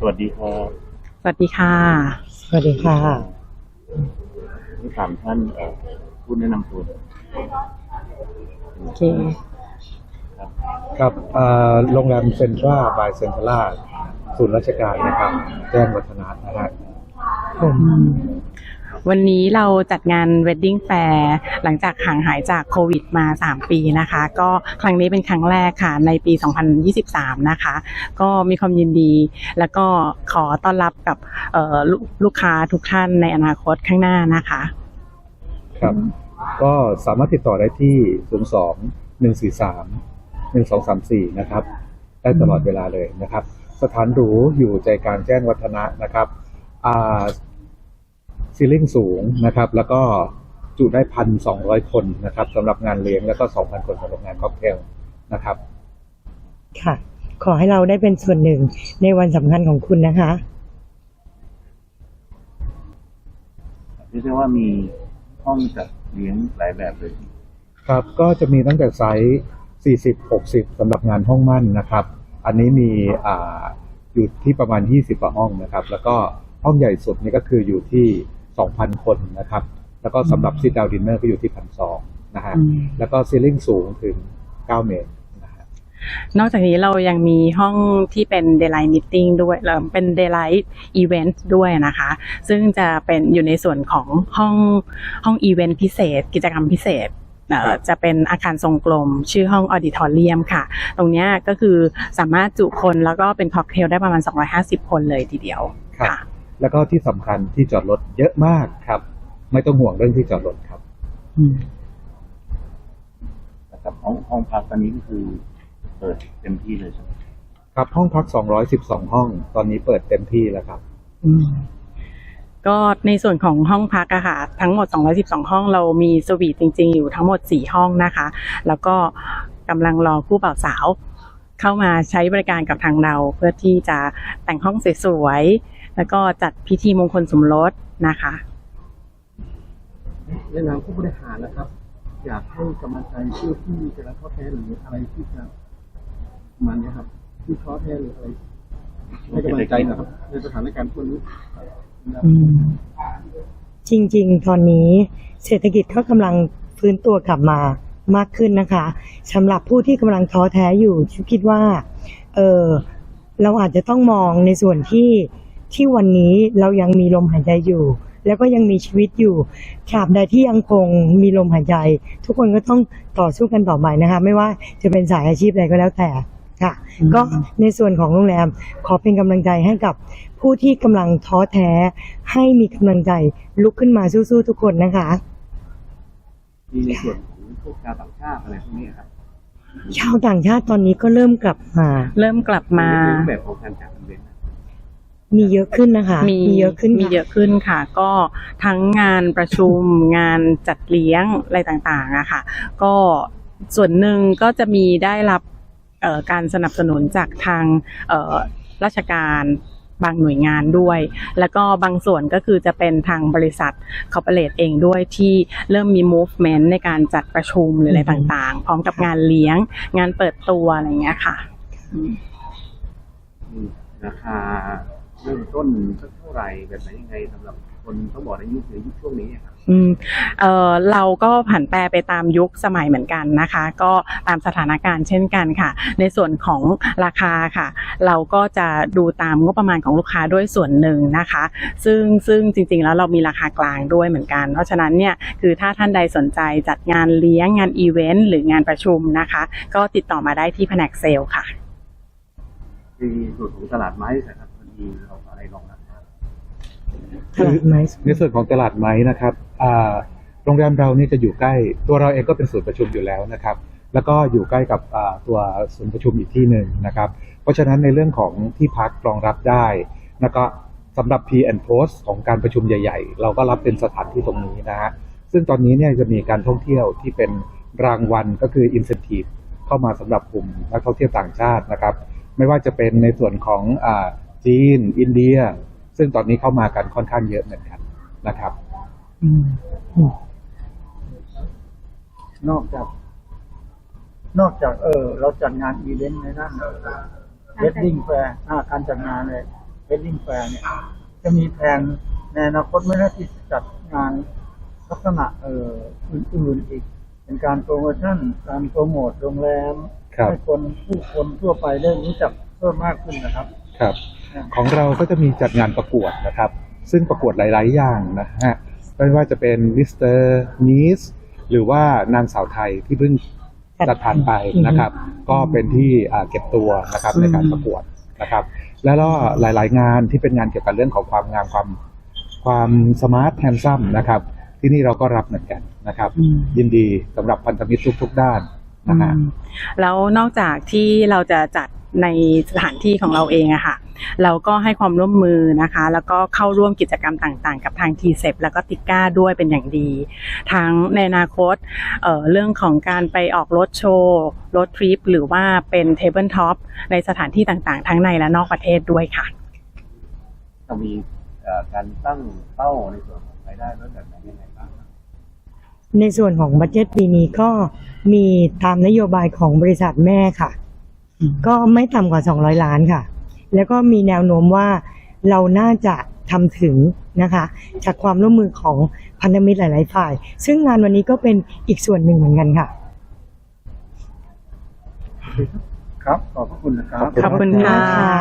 สวัสดีครับสวัสดีค่ะ สวัสดีค่ะที่สามท่านเอ่อผู้แนะนำตัวโอเคครับครับเอ่อโรงแรมเซ็นทราบายเซ็นทราศูนย์ราชการนะครับ แจ้งวัฒนะนะฮะผม วันนี้เราจัดงาน Wedding Fair หลังจากห่างหายจากโควิดมา 3 ปีนะคะ ก็ครั้งนี้เป็นครั้งแรกค่ะในปี 2023 นะคะ ก็มีความยินดี แล้วก็ขอต้อนรับกับลูกลูกค้าทุกท่านในอนาคตข้างหน้านะคะ ครับ ก็สามารถติดต่อได้ที่ 02 143 1234 นะครับ ได้ตลอดเวลาเลยนะครับ สถานหรูอยู่ใจกลางแจ้งวัฒนะนะครับอ่า ซีลิ่งสูงนะครับ แล้วก็จุได้พันสองร้อยคนนะครับสำหรับงานเลี้ยงแล้วก็สองพันคนสำหรับงานค็อกเทลนะครับ ค่ะ ขอให้เราได้เป็นส่วนหนึ่งในวันสำคัญของคุณนะคะเรียกได้ว่ามีห้องจัดเลี้ยงหลายแบบเลย ครับก็จะมีตั้งแต่ไซส์ 40 60สำหรับงานห้องมั่นนะครับ อันนี้มีอ่าอยู่ที่ประมาณ 20กว่าห้องนะครับ แล้วก็ห้องใหญ่สุดนี่ก็คืออยู่ที่ 2,000 คนนะครับ แล้วก็สำหรับซิ t ดาวดินเนอร์ก็อยู่ที่พันสองนะฮะอืมแล้วก็ซีลิ่งสูงถึง 9 เมตรนะฮะนอกจากนี้เรายังมีห้องที่เป็น daylight meeting ด้วยแล้วเป็น daylight event ด้วยนะคะ ซึ่งจะเป็นอยู่ในส่วนของห้องห้อง event พิเศษ กิจกรรมพิเศษเอ่อครับจะเป็นอาคารทรงกลม ชื่อห้อง auditorium ค่ะ ตรงเนี้ยก็คือสามารถจุคนแล้วก็เป็นค็อกเทลได้ประมาณ 250 คนเลยทีเดียวครับค่ะ แล้วก็ที่สำคัญที่จอดรถเยอะมากครับ ไม่ต้องห่วงเรื่องที่จอดรถครับอืมนะครับห้องห้องพักตอนนี้ก็คือเปิดเต็มที่เลยใช่ไหมครับห้องพัก212ห้อง ตอนนี้เปิดเต็มที่แล้วครับอืมก็ในส่วนของห้องพักอะค่ะทั้งหมด 212 ห้องเรามีสวีทจริง ๆ อยู่ทั้งหมด 4 ห้องนะคะ แล้วก็กำลังรอคู่บ่าวสาว เข้ามาใช้บริการกับทางเราเพื่อที่จะแต่งห้องสวยๆ แล้วก็จัดพิธีมงคลสมรสนะคะในนามผู้บริหารนะครับ อยากให้กำลังใจผู้ที่จะรับท้อแท้หรืออะไรที่จะมันเนะครับ ที่ท้อแท้หรืออะไรให้กำลังใจนะครับ ในสถานการณ์พวกนี้นะครับอืมจริง ๆ ตอนนี้เศรษฐกิจก็กำลังฟื้นตัวกลับมามากขึ้นนะคะสำหรับผู้ที่กำลังท้อแท้อยู่ฉันคิดว่า เออเราอาจจะต้องมองในส่วนที่ ที่วันนี้เรายังมีลมหายใจอยู่ แล้วก็ยังมีชีวิตอยู่ตราบใดที่ยังคงมีลมหายใจ ทุกคนก็ต้องต่อสู้กันต่อไปนะคะ ไม่ว่าจะเป็นสายอาชีพใดก็แล้วแต่ค่ะอืมก็ในส่วนของโรงแรมขอเป็นกำลังใจให้กับผู้ที่กำลังท้อแท้ให้มีกำลังใจลุกขึ้นมาสู้ๆทุกคนนะคะมีในส่วนของพวกชาวต่างชาติอะไรพวกนี้ครับชาวต่างชาติตอนนี้ก็เริ่มกลับมา เริ่มกลับมาในรูปแบบของการจัดอีเวนต์ มีเยอะขึ้นนะคะ มีเยอะขึ้นมีค่ะเยอะขึ้นค่ะ ก็ทั้งงานประชุมงานจัดเลี้ยงอะไรต่างๆอะค่ะ ก็ส่วนหนึ่งก็จะมีได้รับเอ่อการสนับสนุนจากทางเอ่อราชการบางหน่วยงานด้วย แล้วก็บางส่วนก็คือจะเป็นทางบริษัทคอร์ปอเรทเองด้วยที่เริ่มมี movement ในการจัดประชุมหรืออะไรต่างๆ พร้อมกับงานเลี้ยง งานเปิดตัวอะไรอย่างเงี้ยค่ะอืมมีราคา เริ่มต้นสักเท่าไหร่แบบไหนยังไงสำหรับคนต้องบอกในยุคในยุคช่วงนี้ครับ อืมเอ่อเราก็ผันแปรไปตามยุคสมัยเหมือนกันนะคะ ก็ตามสถานการณ์เช่นกันค่ะ ในส่วนของราคาค่ะ เราก็จะดูตามงบประมาณของลูกค้าด้วยส่วนหนึ่งนะคะ ซึ่งซึ่งจริงๆแล้วเรามีราคากลางด้วยเหมือนกัน เพราะฉะนั้นเนี่ยคือถ้าท่านใดสนใจจัดงานเลี้ยงงานอีเวนต์หรืองานประชุมนะคะ ก็ติดต่อมาได้ที่แผนกเซลล์ค่ะในส่วนของตลาดไม้นะครับ พอดีเราอะไรรองรับบ้างตลาดไม้ในส่วนของตลาดไม้นะครับอ่าโรงแรมเรานี่จะอยู่ใกล้ตัวเราเองก็เป็นศูนย์ประชุมอยู่แล้วนะครับ แล้วก็อยู่ใกล้กับอ่าตัวศูนย์ประชุมอีกที่หนึ่งนะครับ เพราะฉะนั้นในเรื่องของที่พักรองรับได้ แล้วก็สำหรับ P and Post ของการประชุมใหญ่ ๆ เราก็รับเป็นสถานที่ตรงนี้นะฮะซึ่งตอนนี้เนี่ยจะมีการท่องเที่ยวที่เป็นรางวัลก็คือ incentive เข้ามาสำหรับกลุ่มนักท่องเที่ยวต่างชาตินะครับ ไม่ว่าจะเป็นในส่วนของอา จีน อินเดีย ซึ่งตอนนี้เข้ามากันค่อนข้างเยอะเหมือนกันนะครับอืมอืมนอกจาก นอกจาก เออ เราจัดงานอีเวนต์ในด้านเวดดิ้งแฟร์การจัดงานเลยวดดิ้งแฟร์เนี่ย จะมีแผนในอนาคตไหม่น่าที่จะจัดงานลักษณะเอ่ออื่นๆอีก เป็นการโปรโมชั่น การโปรโมทโรงแรมครับให้คนผู้คนทั่วไปได้รู้จักเพิ่มมากขึ้นนะครับ ครับ ของเราก็จะมีจัดงานประกวดนะครับ ซึ่งประกวดหลาย ๆ อย่างนะฮะไม่ว่าจะเป็นมิสเตอร์นีสหรือว่านางสาวไทยที่เพิ่งจัดผ่านไปนะครับ ก็เป็นที่อ่าเก็บตัวนะครับในการประกวดนะครับ แล้วก็หลาย ๆ งานที่เป็นงานเกี่ยวกับเรื่องของความงามความความสมาร์ทแฮนซัมนะครับ ที่นี่เราก็รับเหมือนกันนะครับอืมยินดีสำหรับพันธมิตรทุก ๆ ด้านนะฮะอืมแล้วนอกจากที่เราจะจัด ในสถานที่ของเราเองอะค่ะ เราก็ให้ความร่วมมือนะคะ แล้วก็เข้าร่วมกิจกรรมต่างๆ กับทางทีเซแล้วก็ติก้าด้วยเป็นอย่างดี ทั้งในอนาคตเอ่อเรื่องของการไปออกรถโชว์รถทริปหรือว่าเป็นเทเบิลท็อปในสถานที่ต่างๆ ทั้งในและนอกประเทศด้วยค่ะจะมีเอ่อการตั้งเป้าในส่วนของรายได้ลดแบบไหนยังไงบ้างครับในส่วนของบัตเจ็ตปีนี้ก็มีตามนโยบายของบริษัทแม่ค่ะ ก็ไม่ต่ำกว่า 200 ล้านค่ะ แล้วก็มีแนวโน้มว่าเราน่าจะทำถึงนะคะ จากความร่วมมือของพันธมิตรหลาย ๆ ฝ่าย ซึ่งงานวันนี้ก็เป็นอีกส่วนหนึ่งเหมือนกันค่ะ ครับ ขอบพระคุณนะครับ ขอบคุณค่ะค่ะ